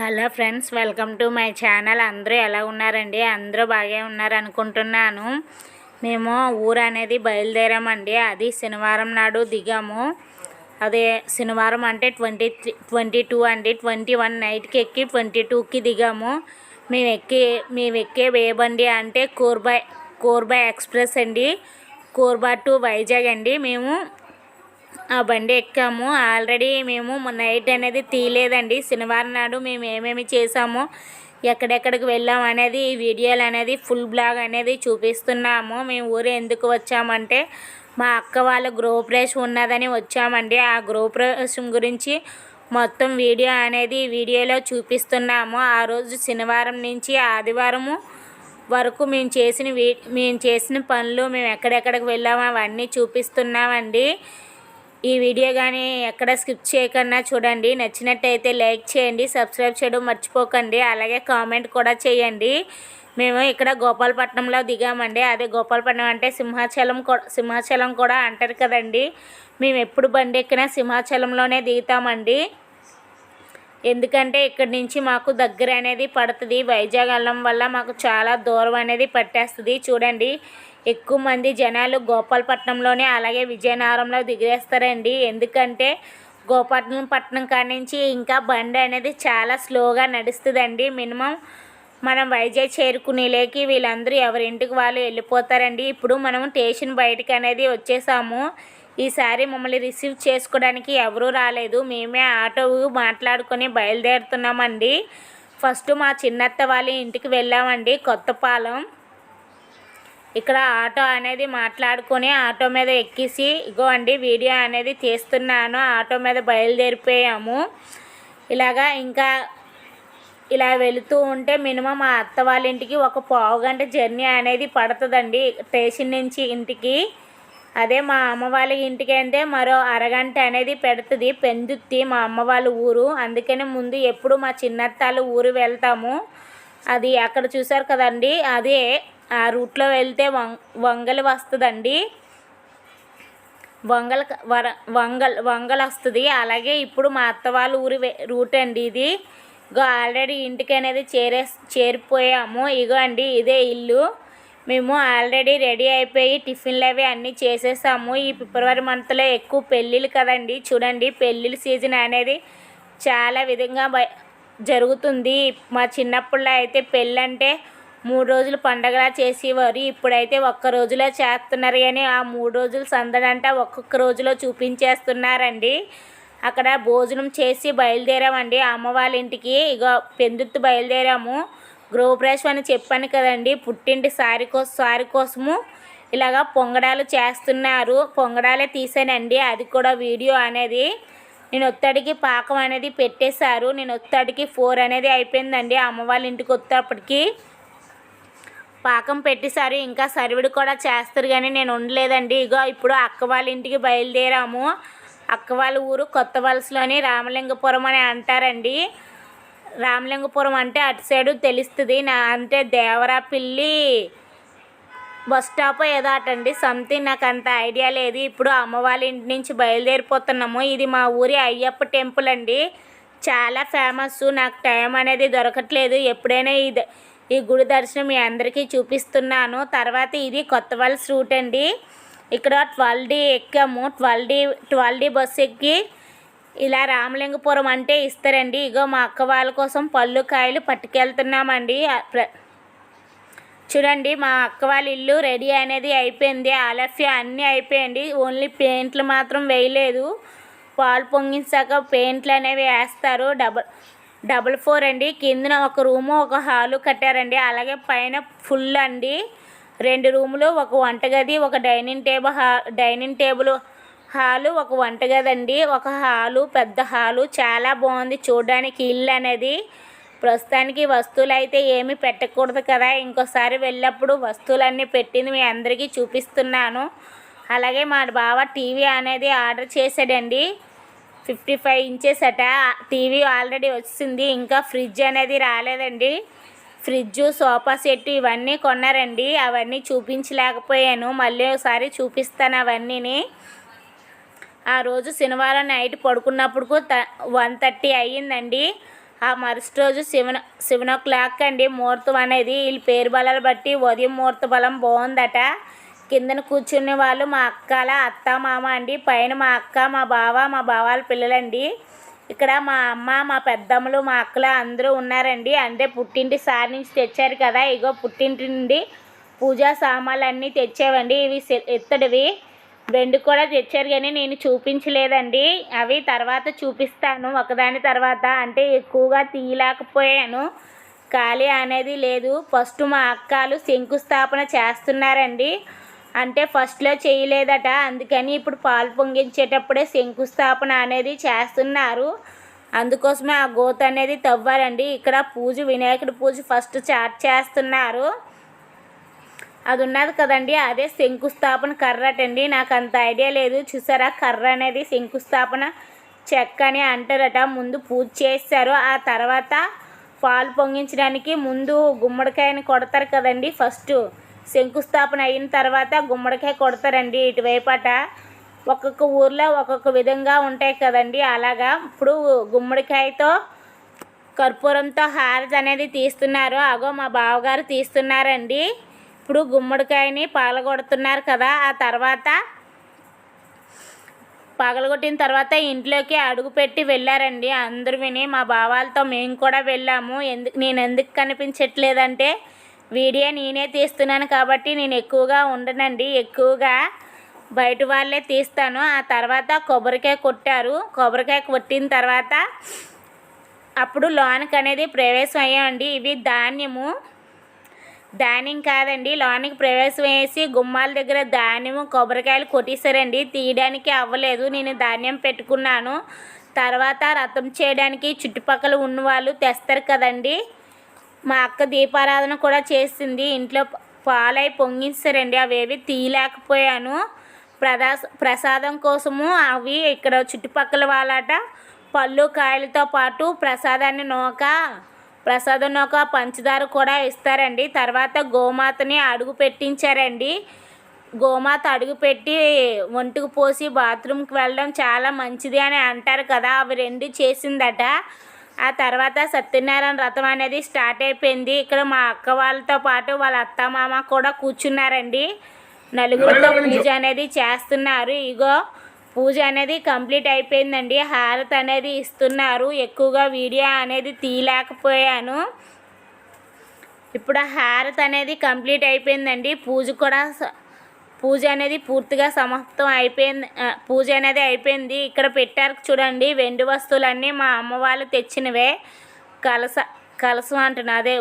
Hello friends welcome to my channel. అందరూ ఎలా ఉన్నారండి? అందరూ బాగా ఉన్నారు అనుకుంటున్నాను మేము ఊరు అనేది బయలుదేరామండి. అది శనివారం నాడు దిగాము. అదే శనివారం అంటే ట్వంటీ త్రీ ట్వంటీ టూ అండి. ట్వంటీ వన్ నైట్కి ఎక్కి ట్వంటీ టూకి దిగాము. మేము ఎక్కి మేము ఎక్కే వేయబండి అంటే కోర్బా కోర్బా ఎక్స్ప్రెస్ అండి. కోర్బా టు వైజాగ్ అండి. మేము ఆ బండి ఎక్కాము. ఆల్రెడీ మేము నైట్ అనేది తీయలేదండి. శనివారం నాడు మేము ఏమేమి చేసామో ఎక్కడెక్కడికి వెళ్ళాం అనేది ఈ వీడియోలు అనేది ఫుల్ బ్లాగ్ అనేది చూపిస్తున్నాము. మేము ఊరు ఎందుకు వచ్చామంటే మా అక్క వాళ్ళ గృహప్రవేశం ఉన్నదని వచ్చామండి. ఆ గృహప్రవేశం గురించి మొత్తం వీడియో అనేది వీడియోలో చూపిస్తున్నాము. ఆ రోజు శనివారం నుంచి ఆదివారము వరకు మేము చేసిన వీ మేము చేసిన పనులు మేము ఎక్కడెక్కడికి వెళ్ళాము అవన్నీ చూపిస్తున్నామండి. ఈ వీడియో కానీ ఎక్కడ స్కిప్ చేయకుండా చూడండి. నచ్చినట్టయితే లైక్ చేయండి సబ్స్క్రైబ్ చేయడం మర్చిపోకండి. అలాగే కామెంట్ కూడా చేయండి. మేము ఇక్కడ గోపాలపట్నంలో దిగామండి. అదే గోపాలపట్నం అంటే సింహాచలం కూడా సింహాచలం కూడా అంటారు కదండి. మేము ఎప్పుడు బండి ఎక్కినా సింహాచలంలోనే దిగుతామండి. ఎందుకంటే ఇక్కడి నుంచి మాకు దగ్గర అనేది పడుతుంది. వైజాగ్ వెళ్ళడం వల్ల మాకు చాలా దూరం అనేది పట్టేస్తుంది. చూడండి ఎక్కువ మంది జనాలు గోపాలపట్నంలోనే అలాగే విజయనగరంలో దిగేస్తారండి. ఎందుకంటే గోపాలపట్నం పట్నం కాడి నుంచి ఇంకా బండి అనేది చాలా స్లోగా నడుస్తుందండి. మినిమం మనం వైజాగ్ చేరుకునేలేకి వీళ్ళందరూ ఎవరింటికి వాళ్ళు వెళ్ళిపోతారండి. ఇప్పుడు మనం స్టేషన్ బయటకు అనేది వచ్చేసాము. ఈసారి మమ్మల్ని రిసీవ్ చేసుకోవడానికి ఎవరూ రాలేదు. మేమే ఆటో మాట్లాడుకొని బయలుదేరుతున్నామండి. ఫస్ట్ మా చిన్నత్త వాళ్ళ ఇంటికి వెళ్ళామండి కొత్తపాలెం. ఇక్కడ ఆటో అనేది మాట్లాడుకొని ఆటో మీద ఎక్కేసి ఇగో అండి వీడియో అనేది తీస్తున్నాను ఆటో మీద బయలుదేరిపోయాము. ఇలాగా ఇంకా ఇలా వెళుతూ ఉంటే మినిమం మా అత్త వాళ్ళ ఇంటికి ఒక పావు గంట జర్నీ అనేది పడుతుందండి స్టేషన్ నుంచి ఇంటికి. అదే మా అమ్మ వాళ్ళ ఇంటికి అంటే మరో అరగంట అనేది పెడుతుంది పెందుత్తి మా అమ్మ వాళ్ళ ఊరు. అందుకని ముందు ఎప్పుడు మా చిన్నత్తాలు ఊరు వెళ్తాము. అది అక్కడ చూసారు కదండి? అదే ఆ రూట్లో వెళ్తే వం వంగలి వస్తుందండి. వంగల్ వర వంగల్ వంగల్ వస్తుంది. అలాగే ఇప్పుడు మా అత్త వాళ్ళ ఊరి రూట్ అండి ఇది. ఇగో ఆల్రెడీ ఇంటికి అనేది చేరే చేరిపోయాము. ఇగో అండి ఇదే ఇల్లు. మేము ఆల్రెడీ రెడీ అయిపోయి టిఫిన్లు అవి అన్నీ చేసేసాము. ఈ ఫిబ్రవరి మంత్లో ఎక్కువ పెళ్ళిళ్ళు కదండి. చూడండి పెళ్ళిళ్ళ సీజన్ అనేది చాలా విధంగా బ- జరుగుతుంది. మా చిన్నప్పుడులో అయితే పెళ్ళంటే మూడు రోజులు పండగలా చేసేవారు. ఇప్పుడైతే ఒక్క రోజులో చేస్తున్నారు కానీ ఆ మూడు రోజులు సందడంట ఒక్కొక్క రోజులో చూపించేస్తున్నారండి. అక్కడ భోజనం చేసి బయలుదేరామండి. అమ్మ వాళ్ళ ఇంటికి ఇక పెందుత్తు బయలుదేరాము. గృహప్రవేశం అని చెప్పాను కదండి. పుట్టింటి సారి కోసం సారి కోసము ఇలాగా పొంగడాలు చేస్తున్నారు. పొంగడాలే తీసానండి. అది కూడా వీడియో అనేది నేను ఒత్తడికి పాకం అనేది పెట్టేశారు. నేను ఒత్తడికి ఫోర్ అనేది అయిపోయిందండి. అమ్మ వాళ్ళ ఇంటికి వచ్చేప్పటికి పాకం పెట్టేశారు. ఇంకా సర్విడి కూడా చేస్తారు కానీ నేను ఉండలేదండి. ఇగో ఇప్పుడు అక్క వాళ్ళ ఇంటికి బయలుదేరాము. అక్క వాళ్ళ ఊరు కొత్త వలసలోని రామలింగపురం అని అంటారండి. రామలింగపురం అంటే అటు సైడు తెలుస్తుంది. నా అంటే దేవరాపిల్లి బస్ స్టాప్ ఏదో అటండి. సంథింగ్ నాకు అంత ఐడియా లేదు. ఇప్పుడు అమ్మవారి ఇంటి నుంచి బయలుదేరిపోతున్నాము. ఇది మా ఊరి అయ్యప్ప టెంపుల్ అండి. చాలా ఫేమస్ నాకు టైం అనేది దొరకట్లేదు. ఎప్పుడైనా ఈ ద- ఈ గుడి దర్శనం మీ అందరికీ చూపిస్తున్నాను. తర్వాత ఇది కొత్త రూట్ అండి. ఇక్కడ ట్వెల్వ్ డీ ఎక్కాము. Twelve D twelve D bus ఎక్కి ఇలా రామలింగపురం అంటే ఇస్తారండి. ఇగో మా అక్క వాళ్ళ కోసం పళ్ళు కాయలు పట్టుకెళ్తున్నామండి. చూడండి మా అక్క వాళ్ళ ఇల్లు రెడీ అనేది అయిపోయింది. ఆలఫ్య అన్నీ అయిపోయింది. ఓన్లీ పెయింట్లు మాత్రం వేయలేదు. పాలు పొంగించాక పెయింట్లు అనేవి వేస్తారు. డబల్ డబల్ ఫోర్ అండి. కిందన ఒక రూము ఒక హాలు కట్టారండి. అలాగే పైన ఫుల్ అండి. రెండు రూములు ఒక వంటగది ఒక డైనింగ్ టేబుల్ హా డైనింగ్ టేబుల్ హాలు ఒక వంటగదండి ఒక హాలు పెద్ద హాలు. చాలా బాగుంది చూడడానికి ఇల్లు అనేది. ప్రస్తుతానికి వస్తువులు అయితే ఏమీ పెట్టకూడదు కదా. ఇంకోసారి వెళ్ళినప్పుడు వస్తువులన్నీ పెట్టింది మీ అందరికీ చూపిస్తున్నాను. అలాగే మా బావ టీవీ అనేది ఆర్డర్ చేశాడండి. ఫిఫ్టీ ఫైవ్ ఇంచెస్ అట. టీవీ ఆల్రెడీ వచ్చింది. ఇంకా ఫ్రిడ్జ్ అనేది రాలేదండి. ఫ్రిడ్జ్ సోఫా సెట్ ఇవన్నీ కొన్నారండి. అవన్నీ చూపించలేకపోయాను. మళ్ళీ ఒకసారి చూపిస్తాను అవన్నీని. ఆ రోజు శనివారం నైట్ పడుకున్నప్పుడు త వన్ థర్టీ అయ్యిందండి. ఆ మరుసటి రోజు సెవెన్ సెవెన్ ఓ క్లాక్ అండి ముహూర్తం అనేది. వీళ్ళ పేరు బలాలు బట్టి ఉదయం ముహూర్త బలం బాగుందట. కిందన కూర్చునే వాళ్ళు మా అక్కల అత్త మామ అండి. పైన మా అక్క మా బావ మా బావాల పిల్లలండి. ఇక్కడ మా అమ్మ మా పెద్దమ్మలు మా అక్కలు అందరూ ఉన్నారండి. అంటే పుట్టింటి సార్ నుంచి తెచ్చారు కదా. ఇగో పుట్టింటి నుండి పూజా సామాన్లు అన్నీ తెచ్చావండి. ఇవి ఇత్తడివి రెండు కూడా తెచ్చారు కానీ నేను చూపించలేదండి. అవి తర్వాత చూపిస్తాను. ఒకదాని తర్వాత అంటే ఎక్కువగా తీయలేకపోయాను. ఖాళీ అనేది లేదు. ఫస్ట్ మా అక్కలు శంకుస్థాపన చేస్తున్నారండి. అంటే ఫస్ట్లో చేయలేదట. అందుకని ఇప్పుడు పాలు పొంగించేటప్పుడే శంకుస్థాపన అనేది చేస్తున్నారు. అందుకోసమే ఆ గోత అనేది తవ్వారండి. ఇక్కడ పూజ వినాయకుడి పూజ ఫస్ట్ స్టార్ట్ చేస్తున్నారు. అది ఉన్నది కదండి అదే శంకుస్థాపన కర్ర అండి నాకు అంత ఐడియా లేదు. చూసారా కర్ర అనేది శంకుస్థాపన చెక్క అని అంటారట. ముందు పూజ చేస్తారు. ఆ తర్వాత పాలు పొంగించడానికి ముందు గుమ్మడికాయని కొడతారు కదండి. ఫస్ట్ శంకుస్థాపన అయిన తర్వాత గుమ్మడికాయ కొడతారండి ఇటువైపట. ఒక్కొక్క ఊర్లో ఒక్కొక్క విధంగా ఉంటాయి కదండి. అలాగా ఇప్పుడు గుమ్మడికాయతో కర్పూరంతో హారతి అనేది తీస్తున్నారు. అగో మా బావగారు తీస్తున్నారండి. ఇప్పుడు గుమ్మడికాయని పగలగొడుతున్నారు కదా ఆ తర్వాత పగలగొట్టిన తర్వాత ఇంట్లోకి అడుగు పెట్టి వెళ్ళారండి. అందరు విని మా బావాలతో మేము కూడా వెళ్ళాము. ఎందుకు నేను ఎందుకు కనిపించట్లేదంటే వీడియో నేనే తీస్తున్నాను కాబట్టి నేను ఎక్కువగా ఉండనండి. ఎక్కువగా బయట వాళ్ళే తీస్తాను. ఆ తర్వాత కొబ్బరికాయ కొట్టారు. కొబ్బరికాయ కొట్టిన తర్వాత అప్పుడు లోనికి అనేది ప్రవేశం అయ్యామండి. ఇవి ధాన్యము. ధాన్యం కాదండి. లోనికి ప్రవేశం వేసి గుమ్మాల దగ్గర ధాన్యం కొబ్బరికాయలు కొట్టేశారండి. తీయడానికి అవ్వలేదు. నేను ధాన్యం పెట్టుకున్నాను. తర్వాత రథం చేయడానికి చుట్టుపక్కల ఉన్న వాళ్ళు తెస్తారు కదండి. మా అక్క దీపారాధన కూడా చేసింది. ఇంట్లో పాలై పొంగిస్తారండి అవేవి తీయలేకపోయాను. ప్రదా ప్రసాదం కోసము అవి ఇక్కడ చుట్టుపక్కల వాళ్ళట పళ్ళు కాయలతో పాటు ప్రసాదాన్ని నోక ప్రసాదం నూక పంచదార కూడా ఇస్తారండి. తర్వాత గోమాతని అడుగు పెట్టించారండి. గోమాత అడుగు పెట్టి ఒంటికి పోసి బాత్రూమ్కి వెళ్ళడం చాలా మంచిది అని అంటారు కదా అవి రెండు చేసిందట. ఆ తర్వాత సత్యనారాయణ వ్రతం అనేది స్టార్ట్ అయిపోయింది. ఇక్కడ మా అక్క వాళ్ళతో పాటు వాళ్ళ అత్త మామ కూడా కూర్చున్నారండి. నలుగురితో పూజ అనేది చేస్తున్నారు. ఇగో పూజ అనేది కంప్లీట్ అయిపోయిందండి. హారతి అనేది ఇస్తున్నారు. ఎక్కువగా వీడియో అనేది తీయలేకపోయాను. ఇప్పుడు ఆ హారతి అనేది కంప్లీట్ అయిపోయిందండి. పూజ కూడా స- పూజ అనేది పూర్తిగా సమాప్తం అయిపోయింది. పూజ అనేది అయిపోయింది. ఇక్కడ పెట్టారు చూడండి. వెండి వస్తువులన్నీ మా అమ్మ వాళ్ళు తెచ్చినవే. కలస కలసం అంటున్నా. అదే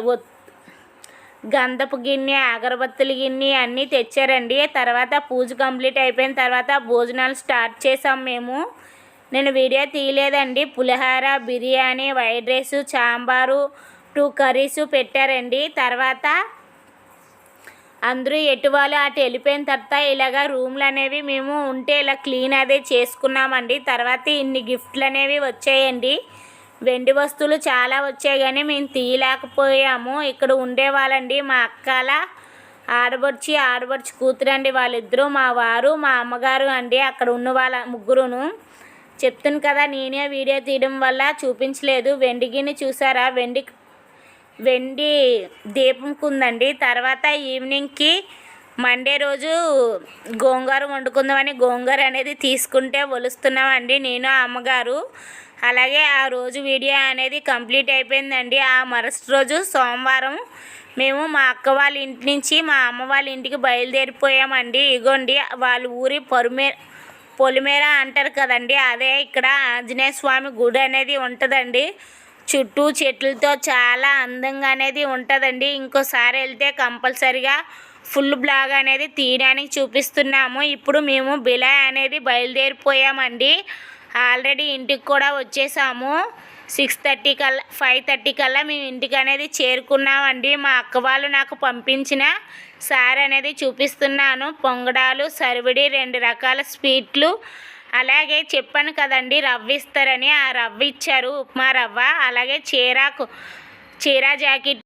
గంధపు గిన్నె అగరబత్తుల గిన్నె అన్నీ తెచ్చారండి. తర్వాత పూజ కంప్లీట్ అయిపోయిన తర్వాత భోజనాలు స్టార్ట్ చేసాం మేము. నేను వీడియో తీయలేదండి. పులిహార biryani white rice sambar two curries పెట్టారండి. తర్వాత అందరూ ఎటు అటు వెళ్ళిపోయిన తర్వాత ఇలాగ రూమ్లు అనేవి మేము ఉంటే ఇలా క్లీన్ అదే చేసుకున్నామండి. తర్వాత ఇన్ని గిఫ్ట్లు అనేవి వచ్చాయండి. వెండి వస్తువులు చాలా వచ్చాయి కానీ మేము తీయలేకపోయాము. ఇక్కడ ఉండేవాళ్ళండి మా అక్కల ఆడబడిచి ఆడబడిచి కూతురండి వాళ్ళిద్దరూ మా వారు మా అమ్మగారు అండి అక్కడ ఉన్న వాళ్ళ ముగ్గురును. చెప్తున్నాను కదా నేనే వీడియో తీయడం వల్ల చూపించలేదు. వెండి గిన్నె చూసారా? వెండి వెండి దీపంకుందండి తర్వాత ఈవినింగ్కి మండే రోజు గోంగూర వండుకుందామని గోంగూర అనేది తీసుకుంటే ఒలుస్తున్నామండి నేను అమ్మగారు. అలాగే ఆ రోజు వీడియో అనేది కంప్లీట్ అయిపోయిందండి. ఆ మరుసటి రోజు సోమవారం మేము మా అక్క వాళ్ళ ఇంటి నుంచి మా అమ్మ వాళ్ళ ఇంటికి బయలుదేరిపోయామండి. ఇగోండి వాళ్ళ ఊరి పొలిమే పొలిమేర అంటారు కదండి అదే ఇక్కడ ఆంజనేయ స్వామి గుడి అనేది ఉంటుందండి. చుట్టూ చెట్లతో చాలా అందంగా అనేది ఉంటుందండి. ఇంకోసారి వెళ్తే కంపల్సరిగా ఫుల్ బ్లాగ్ అనేది తీయడానికి చూపిస్తున్నాము. ఇప్పుడు మేము బిలా అనేది బయలుదేరిపోయామండి. ఆల్రెడీ ఇంటికి కూడా వచ్చేసాము. సిక్స్ థర్టీ కల్లా ఫైవ్ థర్టీ కల్లా మేము ఇంటికి అనేది చేరుకున్నామండి. మా అక్క వాళ్ళు నాకు పంపించిన సారీ అనేది చూపిస్తున్నాను. పొంగడాలు సరివిడి రెండు రకాల స్వీట్లు. అలాగే చెప్పాను కదండి రవ్వ ఇస్తారని. ఆ రవ్వ ఇచ్చారు ఉప్మా రవ్వ అలాగే చీరాకు చీర జాకెట్